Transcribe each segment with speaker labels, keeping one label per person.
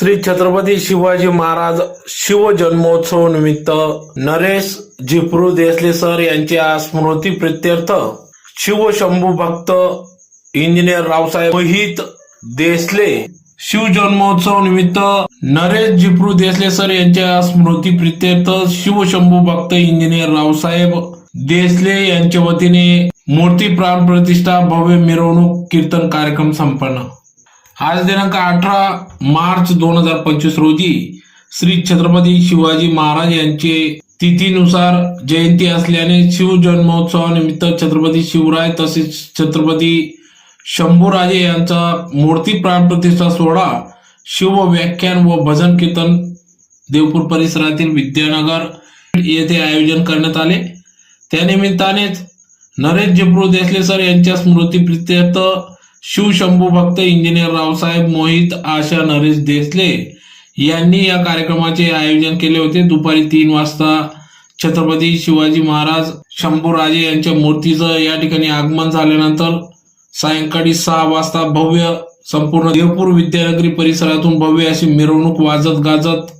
Speaker 1: श्री छत्रपती शिवाजी महाराज शिवजन्मोत्सव निमित्त नरेश जिप्रू देसले सर यांच्या स्मृती प्रित्यर्थ शिवशंभू भक्त इंजिनियर रावसाहेब मोहित देसले शिवजन्मोत्सव निमित्त नरेश जिप्रू देसले सर यांच्या स्मृती प्रित्यर्थ शिवशंभू भक्त इंजिनियर रावसाहेब देसले यांच्या वतीने मूर्ती प्राण प्रतिष्ठा भव्य मिरवणूक कीर्तन कार्यक्रम संपन्न. आज दिनांक अठरा मार्च दोन हजार पंचवीस रोजी श्री छत्रपती शिवाजी महाराज यांचे तिथीनुसार जयंती असल्याने शिवजन्मोत्सवानिमित्त छत्रपती शिवराय तसेच छत्रपती शंभूराजे यांचा मूर्ती प्राण प्रतिष्ठा सोहळा शिव व्याख्यान व भजन कीर्तन देवपूर परिसरातील विद्यानगर येथे आयोजन करण्यात आले. त्यानिमित्तानेच नरेश जिब्रू देसले सर यांच्या स्मृती प्रित्यर्थ शिवशंभू भक्त इंजिनियर रावसाहेब मोहित आशा नरेश देसले यांनी या कार्यक्रमाचे आयोजन केले होते. दुपारी तीन वाजता छत्रपती शिवाजी महाराज शंभूराजे यांच्या मूर्तीचं या ठिकाणी आगमन झाल्यानंतर सायंकाळी सहा वाजता भव्य संपूर्ण देवपूर विद्यानगरी परिसरातून भव्य अशी मिरवणूक वाजत गाजत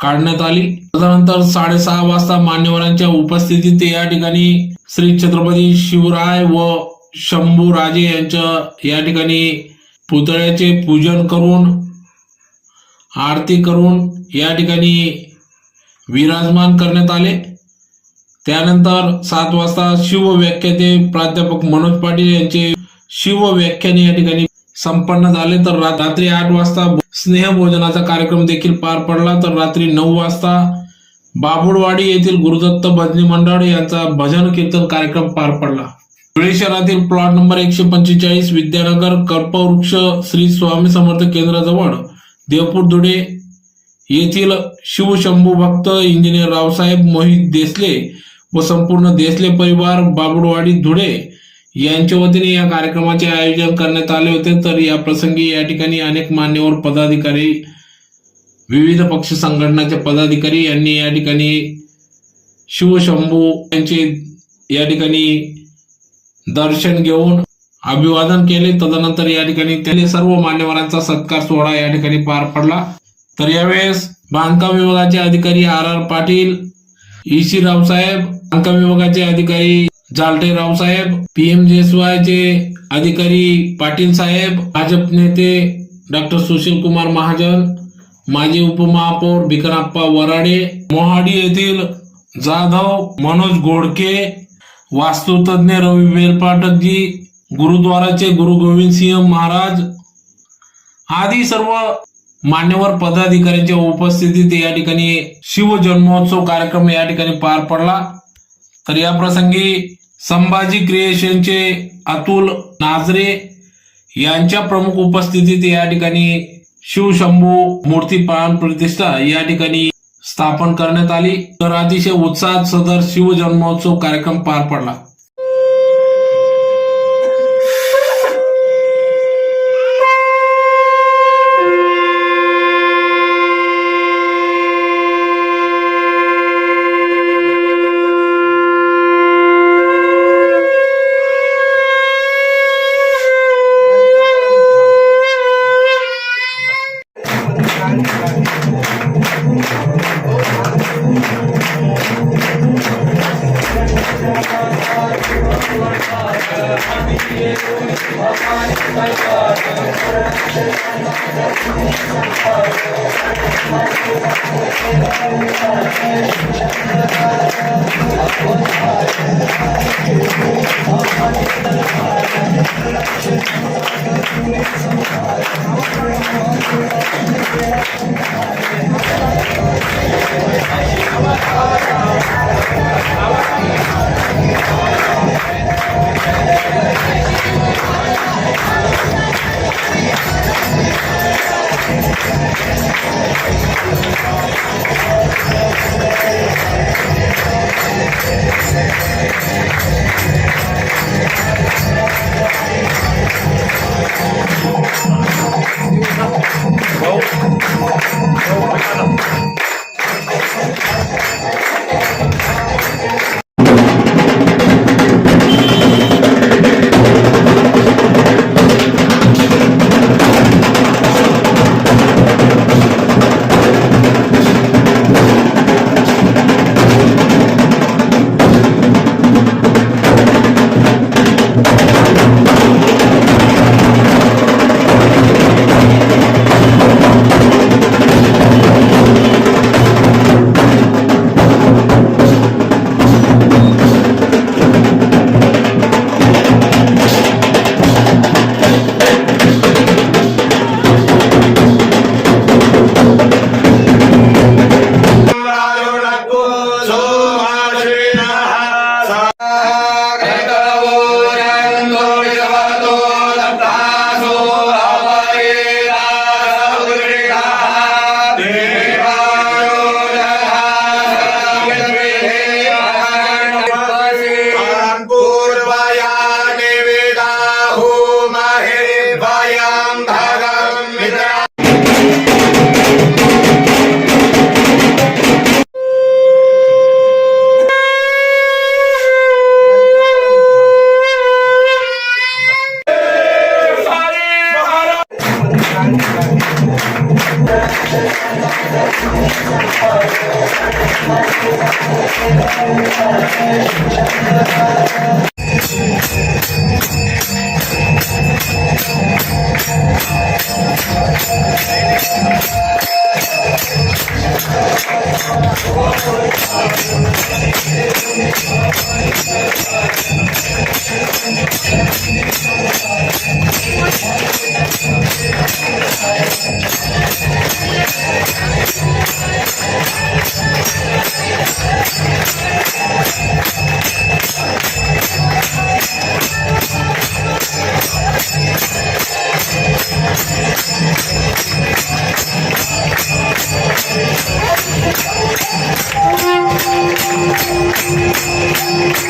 Speaker 1: काढण्यात आली. त्यानंतर साडेसहा वाजता मान्यवरांच्या उपस्थितीत या ठिकाणी श्री छत्रपती शिवराय व शंभू राजे यांच्या या ठिकाणी पुतळ्याचे पूजन करून आरती करून या ठिकाणी विराजमान करण्यात आले. त्यानंतर सात वाजता शिव व्याख्याते प्राध्यापक मनोज पाटील यांचे शिव व्याख्यान या ठिकाणी संपन्न झाले. तर रात्री आठ वाजता स्नेहभोजनाचा कार्यक्रम देखील पार पडला. तर रात्री नऊ वाजता बाबुडवाडी येथील गुरुदत्त भजनी मंडळ यांचा भजन कीर्तन कार्यक्रम पार पडला. धुळे शहरातील प्लॉट नंबर एकशे पंचेचाळीस विद्यानगर कल्पवृक्ष श्री स्वामी समर्थ केंद्राजवळ देवपूर धुळे येथील शिवशंभू भक्त इंजिनियर रावसाहेब मोहित देसले व संपूर्ण देसले परिवार बाबुडवाडी धुळे यांच्या वतीने या कार्यक्रमाचे आयोजन करण्यात आले होते. तर या प्रसंगी या ठिकाणी अनेक मान्यवर पदाधिकारी विविध पक्ष संघटनाचे पदाधिकारी यांनी या ठिकाणी शिवशंभू यांचे या ठिकाणी दर्शन घेऊन अभिवादन केले. तदनंतर या ठिकाणी त्यांनी सर्व मान्यवरांचा सत्कार सोहळा या ठिकाणी पार पडला. तर यावेळेस बांधकाम विभागाचे अधिकारी आर आर पाटील ईशी रावसाहेब बांधकाम विभागाचे अधिकारी जालटे रावसाहेब पीएम चे अधिकारी पाटील साहेब भाजप नेते डॉक्टर सुशील कुमार महाजन माजी उपमहापौर भिकनाप्पा वराडे मोहाडी येथील जाधव मनोज घोडके वास्तुतज्ञ रवी बेलपाठकजी गुरुद्वाराचे गुरु गोविंद सिंह महाराज आदी सर्व मान्यवर पदाधिकाऱ्यांच्या उपस्थितीत या ठिकाणी शिव जन्मोत्सव कार्यक्रम या ठिकाणी पार पडला. तर या प्रसंगी संभाजी क्रिएशनचे अतुल नाजरे यांच्या प्रमुख उपस्थितीत या ठिकाणी शिवशंभू मूर्ती प्राण प्रतिष्ठा या ठिकाणी स्थापन करण्यात आली. तर अतिशय उत्साहात सदर शिवजन्मोत्सव कार्यक्रम पार पडला.
Speaker 2: Thank you.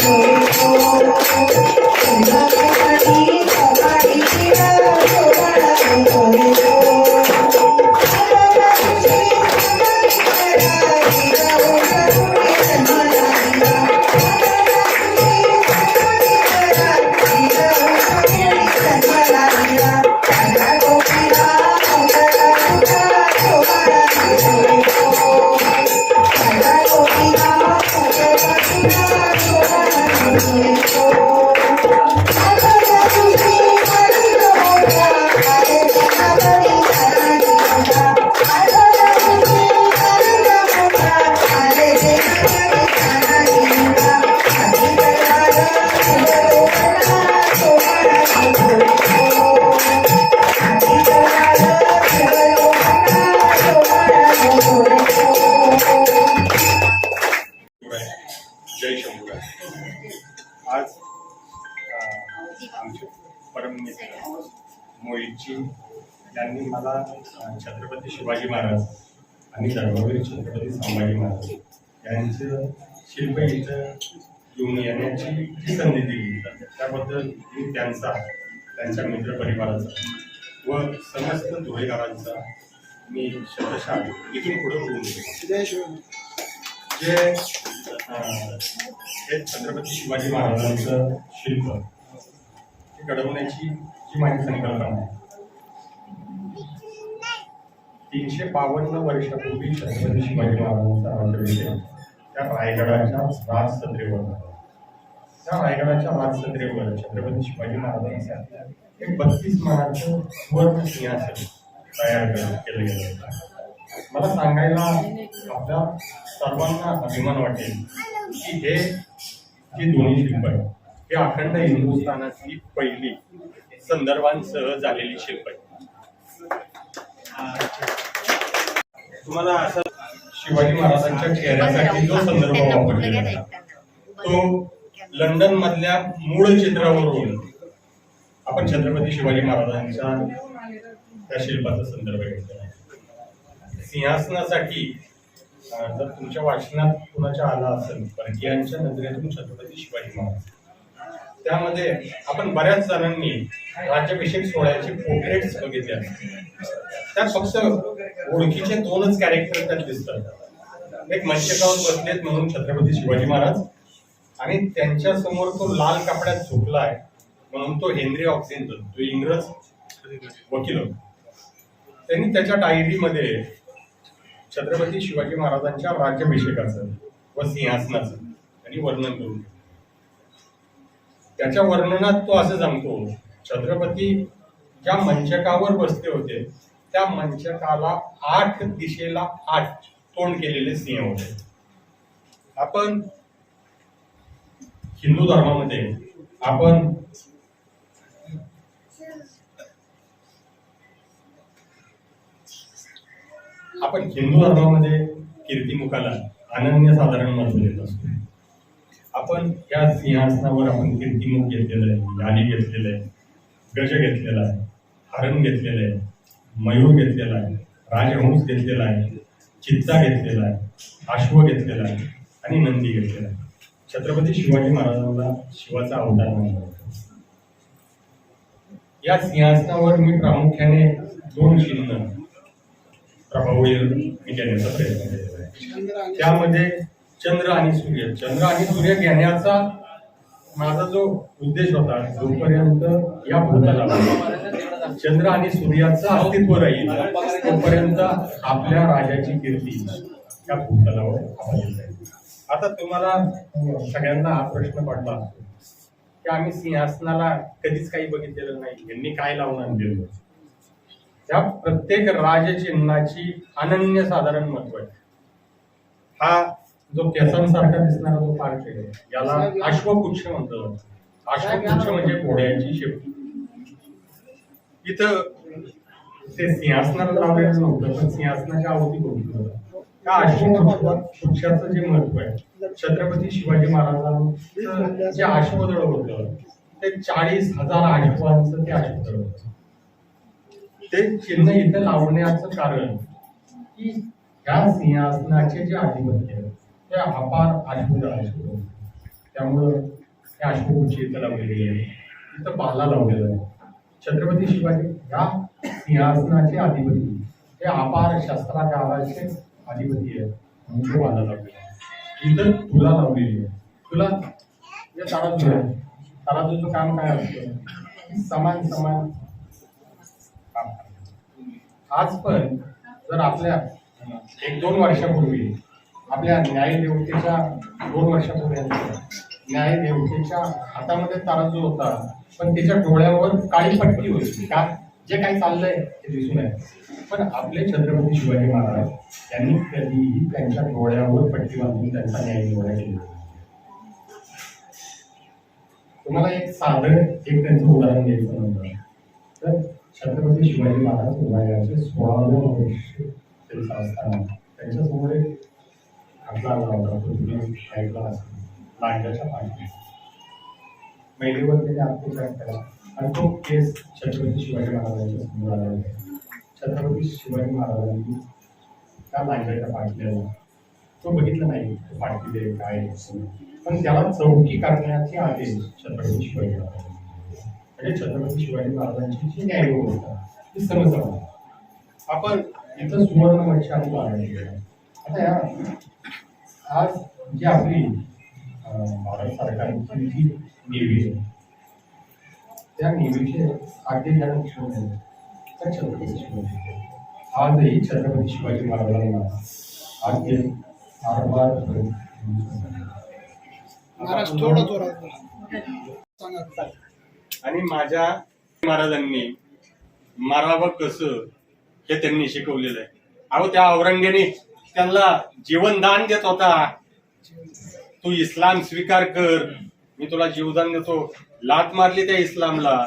Speaker 2: जय जोशी यांनी मला छत्रपती शिवाजी महाराज आणि धर्मवीर छत्रपती संभाजी महाराज यांचं शिल्प इथं घेऊन येण्याची जी संधी दिली. त्याबद्दल मी त्यांचा त्यांच्या मित्रपरिवाराचा व समस्त धुळेकरांचा मी शतशः इथून पुढे होऊन गेलो. जे हे छत्रपती शिवाजी महाराजांचं शिल्प हे घडवण्याची जी माझी संकल्पना आहे तीनशे बावन्न वर्षापूर्वी छत्रपती शिवाजी महाराजांचा राज्याभिषेक त्या रायगडाच्या राजसत्रेवर झाला. त्या रायगडाच्या राजसत्रेवर छत्रपती शिवाजी महाराजांचा एक बत्तीस मानाचं सुवर्ण सिंहासन तयार केलं गेलं होतं. मला सांगायला आपल्या सर्वांना अभिमान वाटेल की हे जे दोन्ही शिल्प आहे हे अखंड हिंदुस्थानातली पहिली संदर्भांसह झालेली शिल्प आहे तुम्हाला असं शिवाजी महाराजांच्या चेहऱ्यासाठी जो संदर्भ वापरलेला तो लंडन मधल्या मूळ चित्रावरून आपण छत्रपती शिवाजी महाराजांच्या त्या शिल्पाचा संदर्भ घेतलेला आहे. सिंहासनासाठी जर तुमच्या वाचनात कुणाच्या आला असेल परकीयांच्या नजरेतून छत्रपती शिवाजी महाराज. त्यामध्ये आपण बऱ्याच जणांनी राज्याभिषेक सोहळ्याचे पोर्ट्रेट्स बघितले त्यात फक्त ओळखीचे दोनच कॅरेक्टर त्यात दिसतात. एक मत्स्यकावर बसलेत म्हणून छत्रपती शिवाजी महाराज. आणि त्यांच्यासमोर तो लाल कपड्यात झोपला आहे म्हणून तो हेनरी ऑक्सिंजन तो इंग्रज वकील होता. त्यांनी त्याच्या डायरीमध्ये छत्रपती शिवाजी महाराजांच्या राज्याभिषेकाचं व सिंहासनाचं त्यांनी वर्णन करून त्याच्या वर्णनात तो असं सांगतो छत्रपती ज्या मंचकावर बसले होते त्या मंचकाला आठ दिशेला आठ तोंड केलेले सिंह होते. आपण हिंदू धर्मामध्ये आपण आपण हिंदू धर्मामध्ये कीर्तिमुखाला अनन्य साधारण महत्त्व देत असतो. आपण या सिंहासनावर आपण कीर्तिमुख घेतलेलं आहे यादी घेतलेलं आहे गज घेतलेला आहे हरण घेतलेलं आहे मयूर घेतलेला आहे राजहंस घेतलेला आहे चित्ता घेतलेला आहे अश्व घेतलेला आहे आणि नंदी घेतलेला आहे. छत्रपती शिवाजी महाराजांना शिवाचा अवतार मानला या सिंहासनावर मी प्रामुख्याने दोन चिन्ह प्रभावी मी घेण्याचा प्रयत्न केलेला आहे. त्यामध्ये चंद्र आणि सूर्य. चंद्र आणि सूर्य घेण्याचा माझा जो उद्देश होता जोपर्यंत या भूताला चंद्र आणि सूर्याचं अस्तित्व राहील तोपर्यंत आपल्या राजाची कीर्ती या भूतलावर जाईल आता तुम्हाला सगळ्यांना हा प्रश्न पडला की आम्ही सिंहासनाला कधीच काही बघितलेलं नाही. यांनी काय लावून आणलेलं? त्या प्रत्येक राजचिन्हाची अनन्य साधारण महत्त्व आहे. हा जो केसांसारखा दिसणारा जो पार्ट आहे याला अश्वपुच्छ म्हणतो अश्वपुच्छ म्हणजे घोड्यांची शेपटी इथं ते सिंहासनाला लावलेलं नव्हतं पण सिंहासनाच्या अवधी बघितलं त्या अश्वपुच्छाचं जे महत्त्व आहे छत्रपती शिवाजी महाराजांचं जे अश्वदळ होतं ते चाळीस हजार अश्वांचं ते अश्वदळ होतं. ते चिन्ह इथं लावण्याचं कारण की या सिंहासनाचे जे अधिपती ते अपार अद्भुत आहेत त्यामुळं हे अश्रूची इथं लावलेली आहे. इथं पाला लावलेलं आहे. छत्रपती शिवाजी या सिंहासनाचे अधिपती. हे अपार शस्त्रागाराचे अधिपती आहेत. म्हणून तो पाला लावलेला आहे. इथं तुला लावलेली आहे. तुला या ताराजू आहे ताराजूचं काम काय असतं? समान समान काम आज पण जर आपल्या एक दोन वर्षापूर्वी आपल्या न्यायदेवतेच्या दोन वर्षापूर्वी न्यायदेवतेच्या हातामध्ये ताराजू होता पण त्याच्या डोळ्यावर काळी पट्टी होती. का जे काही चाललंय ते दिसून आहे पण आपले छत्रपती शिवाजी महाराज त्यांनी कधीही त्यांच्या डोळ्यावर पट्टी बांधून त्यांचा न्याय निवडा केला तुम्हाला एक साधं एक त्यांचं उदाहरण द्यायचं नंतर तर छत्रपती शिवाजी महाराज वयाचे सोळाव्या वर्ष त्यांचं असताना त्यांच्यासमोर एक आपला आला होता तो तुम्ही पाठी महिलेवर त्याने अत्याचार केला आणि तो केस छत्रपती शिवाजी महाराजांच्या समोर आला होता छत्रपती शिवाजी महाराजांनी त्या लांड्याच्या पाठीला तो बघितला नाही तो पाठीले काय पण त्याला चौकी करण्याचे आदेश छत्रपती शिवाजी महाराज म्हणजे छत्रपती शिवाजी महाराजांची जी न्यायव्यवस्था ती समजलं आपण इथं सुवर्ण मच्छी आपण आता या आज जी आपली भारत सरकारची जी नेव्ही आहे त्या नेव्हीचे आद्य ज्ञान शिवून आहे तर छत्रपती शिवाजी आजही छत्रपती शिवाजी महाराजांना आद्य.
Speaker 3: सांगा.
Speaker 2: आणि माझ्या महाराजांनी मारावं कसं हे त्यांनी शिकवलेलं आहे. अहो त्या औरंग्याने त्यांना जीवनदान देत होता. तू इस्लाम स्वीकार कर. मी तुला जीवदान देतो. लात मारली त्या इस्लामला.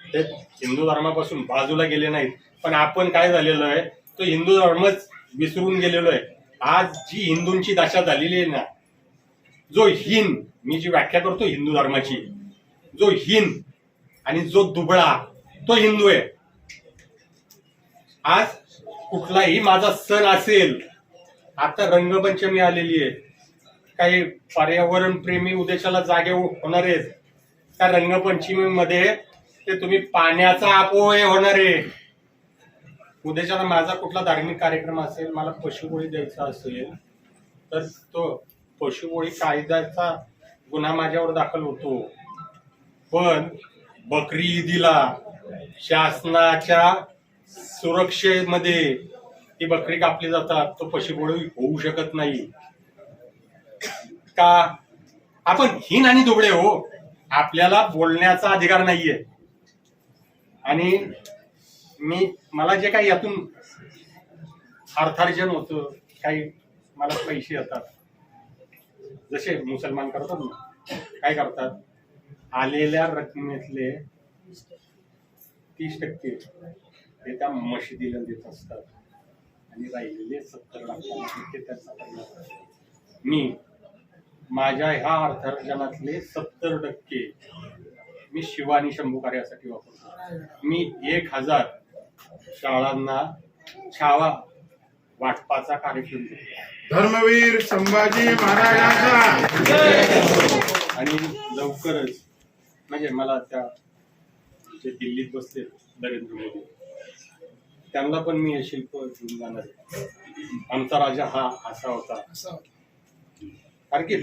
Speaker 2: ते हिंदू धर्मापासून बाजूला गेले नाहीत. पण आपण काय झालेलो आहे? तो हिंदू धर्मच विसरून गेलेलो आहे. आज जी हिंदूंची दशा झालेली आहे ना जो हिंद मी जी व्याख्या करतो हिंदू धर्माची जो हिंद आणि जो दुबळा तो हिंदू आहे. आज कुठलाही माझा सण असेल आता रंगपंचमी आलेली आहे. काही पर्यावरण प्रेमी उद्देशाला जागे होणार आहेत. त्या रंगपंचमीमध्ये ते तुम्ही पाण्याचा अपव्यय होणार आहे. उद्देशाला माझा कुठला धार्मिक कार्यक्रम असेल मला पशुबळी द्यायचा असेल तर तो पशुबळी कायद्याचा गुन्हा माझ्यावर दाखल होतो. पण बकरी ईदीला शासनाच्या सुरक्षेमध्ये ती बकरी कापली जातात तो पशुबळी होऊ शकत नाही. का? आपण हिन आणि दुबळे हो. आपल्याला बोलण्याचा अधिकार नाहीये. आणि मी मला जे काही यातून अर्थार्जन होतं काही मला पैसे येतात. जसे मुसलमान करतात ना काय करतात? आलेल्या रकमेतले तीस टक्के ते त्या मशिदीला देत असतात आणि राहिलेले सत्तर लाख ते त्यांचा. मी माझ्या ह्या अर्थार्जनातले सत्तर टक्के मी शिव आणि शंभू कार्यासाठी वापरतो मी एक हजार शाळांना छावा वाटपाचा कार्यक्रम.
Speaker 4: धर्मवीर संभाजी महाराजांचा
Speaker 2: आणि लवकरच म्हणजे मला त्या जे दिल्लीत बसले नरेंद्र मोदी त्यांना पण मी हे शिल्प घेऊन जाणार आहे. आमचा राजा हा असा होता.
Speaker 3: असं
Speaker 2: कारण की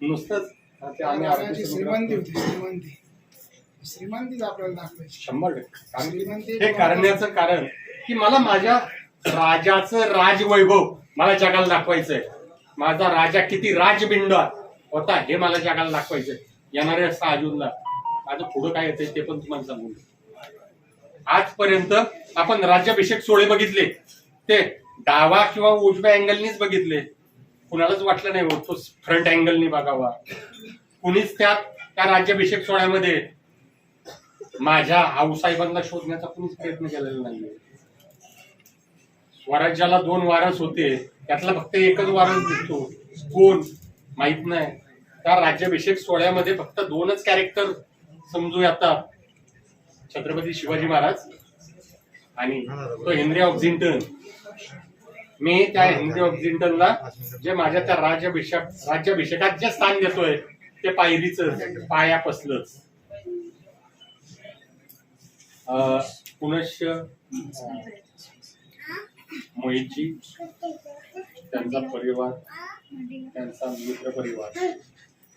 Speaker 2: नुसतंच ते आम्ही
Speaker 3: राजाची
Speaker 2: आरती
Speaker 3: श्रीमंती होती श्रीमंती. श्रीमंतीच आपल्याला दाखवायची.
Speaker 2: शंभर टक्के. कारण की
Speaker 3: श्रीमंती
Speaker 2: हे करण्याचं कारण की मला माझ्या राजाचं राजवैभव मला जगाला दाखवायचंय. माझा राजा किती राजबिंड होता हे मला जगाला दाखवायचंय. येणाऱ्या सहा जूनला. आता पुढं काय येतंय ते पण तुम्हाला सांगू आजपर्यंत आपण राज्याभिषेक सोहळे बघितले. ते डावा किंवा उजव्या अँगलनीच बघितले. कुणालाच वाटलं नाही हो, तो फ्रंट अँगलनी बघावा. कुणीच त्यात त्या राज्याभिषेक सोहळ्यामध्ये माझ्या आऊसाहेबांना शोधण्याचा कुणीच प्रयत्न केलेला नाहीये. स्वराज्याला दोन वारस होते त्यातला फक्त एकच वारस दिसतो. कोण? माहीत नाही. त्या राज्याभिषेक सोहळ्यामध्ये फक्त दोनच कॅरेक्टर समजू आता छत्रपती शिवाजी महाराज आणि तो हेनरी ऑक्झिंटन मी त्या हेनरी ऑक्झिंटनला जे माझ्या त्या राज्याभिषेक राज्याभिषेकात जे स्थान देतोय ते पायरीच पायापसलंच. अं, पुनश्च अं, मोहितजी त्यांचा परिवार त्यांचा मित्र परिवार.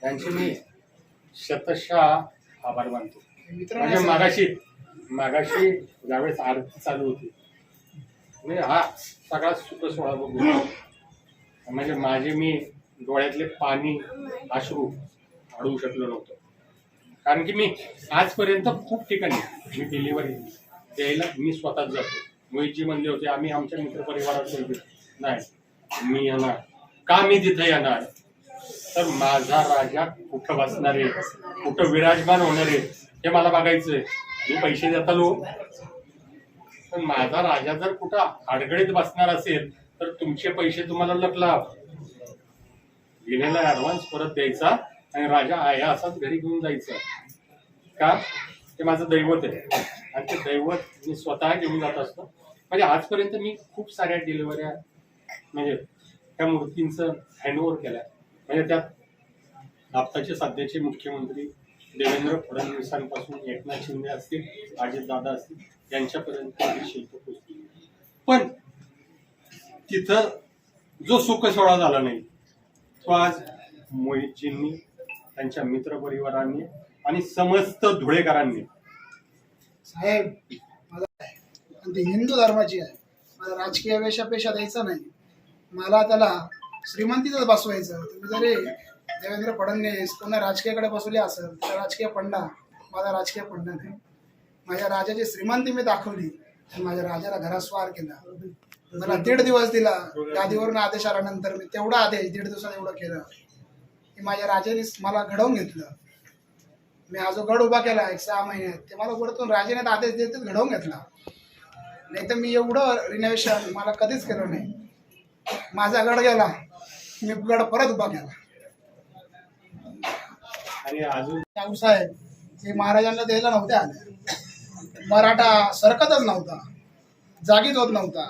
Speaker 2: त्यांचे मी शतशः आभार मानतो. म्हणजे मागाशी मागाशी ज्यावेळेस आरती चालू होती म्हणजे हा सगळा सुख सोहळा बघू म्हणजे माझे मी डोळ्यातले पाणी अश्रू अडवू शकलो नव्हतो. कारण की मी आजपर्यंत खूप ठिकाणी मी डिलिव्हरी द्यायला मी स्वतःच जातो. मोहितजी म्हणले होते आम्ही आमच्या मित्रपरिवारात नाही. मी येणार. का मी तिथे येणार? तर माझा राजा कुठं बसणार आहे कुठं विराजमान होणार आहे हे मला बघायचंय. मी पैसे देतालो. पण माझा राजा जर कुठं अडगळीत बसणार असेल तर तुमचे पैसे तुम्हाला लपला दिलेला ऍडव्हान्स परत द्यायचा आणि राजा आहे असाच घरी घेऊन जायचं. का? ते माझं दैवत आहे. आणि ते दैवत मी स्वतः घेऊन जात असतो. म्हणजे आजपर्यंत मी खूप साऱ्या डिलिव्हऱ्या म्हणजे त्या मूर्तींचं हँडओव्हर केलंय. म्हणजे त्यात आत्ताचे सध्याचे मुख्यमंत्री देवेंद्र फडणवीसांपासून एकनाथ शिंदे असतील अजितदादा असतील यांच्यापर्यंत शिल्प पोचली पण तिथं जो सुखसोळा झाला नाही तो आज मोहितजींनी त्यांच्या मित्रपरिवारांनी आणि समस्त धुळेकरांनी.
Speaker 3: साहेब माझा ती हिंदू धर्माची आहे. मला राजकीय वेशापेशा द्यायचा नाही. मला त्याला श्रीमंतीतच बसवायचं तुम्ही जरी देवेंद्र फडणवीस पुन्हा राजकीयकडे बसवले असेल तर राजकीय पंडा माझा राजकीय पंडा नाही माझ्या राजाची श्रीमंती मी दाखवली. आणि माझ्या राजाला घरात स्वार केला. मला दीड दिवस दिला. गादीवरून आदेश आल्यानंतर मी तेवढा आदेश दीड दिवसात एवढं केलं. की माझ्या राजाने मला घडवून घेतलं. मी हा जो गड उभा केला एक सहा महिन्यात ते मला वरतून राजाने आदेश देत घडवून घेतला. नाही तर मी एवढं रिनोव्हेशन मला कधीच केलं नाही. माझा गड गेला. मी गड परत उभा केला.
Speaker 2: आणि अजून
Speaker 3: साहेब हे महाराजांना द्यायला नव्हते आले मराठा सरकतच नव्हता. जागीच होत नव्हता.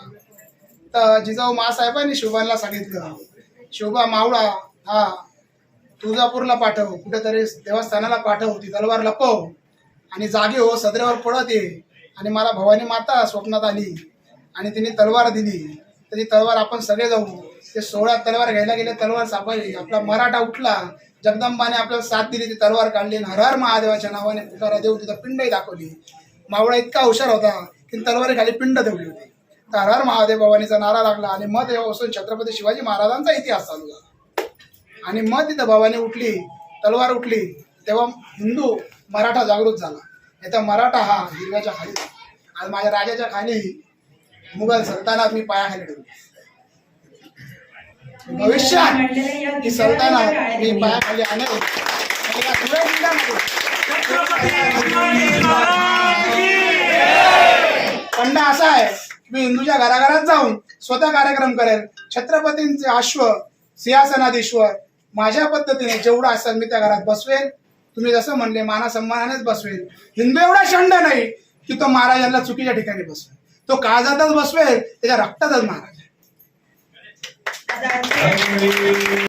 Speaker 3: तर जिजाऊ मासाहेबांनी शोभानला सांगितलं. शोभा मावळा हा तुळजापूरला पाठव. कुठेतरी देवस्थानाला पाठव ती तलवार लपव. आणि जागी हो सदरेवर पडत ये. आणि मला भवानी माता स्वप्नात आली. आणि तिने तलवार दिली. तर ती तलवार आपण सगळे जाऊ. ते सोळा तलवार घ्यायला गेले तलवार सापडली. आपला मराठा उठला. जगदंबाने आपल्याला साथ दिली ती तलवार काढली आणि हर हर महादेवाच्या नावाने पुकारा देऊ तिथं पिंडही दाखवली. मावळा इतका हुशार होता की तलवारी खाली पिंड ठेवली होती. तर हर हर महादेव भवानीचा नारा लागला आणि मग तेव्हापासून छत्रपती शिवाजी महाराजांचा इतिहास चालू झाला. आणि मग तिथं भवानी उठली तलवार उठली तेव्हा हिंदू मराठा जागृत झाला. नाही तर मराठा हा हिरव्याच्या खाली. आणि माझ्या राजाच्या खाली मुघल सल्तानात मी पायाखाली ठेवली. भविष्यात ही मी पायाखाली पंडा असा आहे मी हिंदूच्या घराघरात जाऊन स्वतः कार्यक्रम करेल. छत्रपतींचे अश्व सिंहासनाधीश्वर माझ्या पद्धतीने जेवढं असेल मी त्या घरात बसवेल. तुम्ही जसं म्हणले माना सन्मानानेच बसवेल. हिंदू एवढा शंड नाही की तो महाराजांना चुकीच्या ठिकाणी बसवेल. तो काळजातच बसवेल त्याच्या रक्तातच महाराज आहे.
Speaker 5: धन्यवाद.